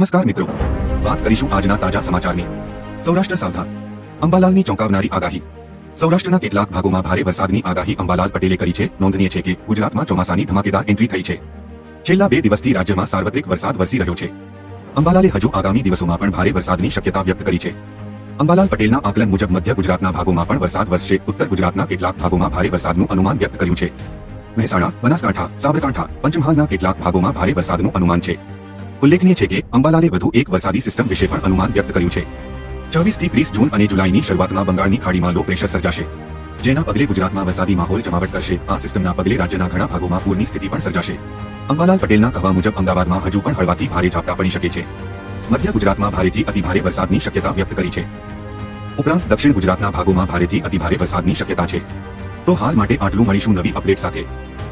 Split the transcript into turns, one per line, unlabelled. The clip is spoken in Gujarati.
નમસ્કાર મિત્રો. વાત કરીશું આજના તાજા સમાચારની. સૌરાષ્ટ્ર સાવધાન. અંબાલાલની ચોંકાવનારી આગાહી. સૌરાષ્ટ્રના કેટલાક ભાગોમાં ભારે વરસાદની આગાહી અંબાલાલ પટેલે કરી છે. નોંધનીય છે કે ગુજરાતમાં ચોમાસાની ધમાકેદાર એન્ટ્રી થઈ છે. છેલ્લા બે દિવસથી રાજ્યમાં સાર્વત્રિક વરસાદ વરસી રહ્યો છે. અંબાલાલે હજુ આગામી દિવસોમાં પણ ભારે વરસાદની શક્યતા વ્યક્ત કરી છે. અંબાલાલ પટેલના આકલન મુજબ મધ્ય ગુજરાતના ભાગોમાં પણ વરસાદ વરસશે. ઉત્તર ગુજરાતના કેટલાક ભાગોમાં ભારે વરસાદનું અનુમાન વ્યક્ત કર્યું છે. મહેસાણા, બનાસકાંઠા, સાબરકાંઠા, પંચમહાલના કેટલાક ભાગોમાં ભારે વરસાદનું અનુમાન છે. ઉલ્લેખનીય છે કે અંબાલાલે વધુ એક વરસાદી સિસ્ટમ વિશે પણ અનુમાન વ્યક્ત કર્યું છે. છવ્વીસથી ત્રીસ જૂન અને જુલાઈની શરૂઆતમાં બંગાળની ખાડીમાં લો પ્રેશર સર્જાશે. જેના પગલે ગુજરાતમાં વરસાદી માહોલ જમાવટ કરશે. આ સિસ્ટમના પગલે રાજ્યના ઘણા ભાગોમાં પૂરની સ્થિતિ પણ સર્જાશે. અંબાલાલ પટેલના કહેવા મુજબ અમદાવાદમાં હજુ પણ હળવાથી ભારે ઝાપટા પડી શકે છે. મધ્ય ગુજરાતમાં ભારેથી અતિભારે વરસાદની શક્યતા વ્યક્ત કરી છે. ઉપરાંત દક્ષિણ ગુજરાતના ભાગોમાં ભારેથી અતિભારે વરસાદની શક્યતા છે. તો હાલ માટે આટલું મળીશું નવી અપડેટ સાથે.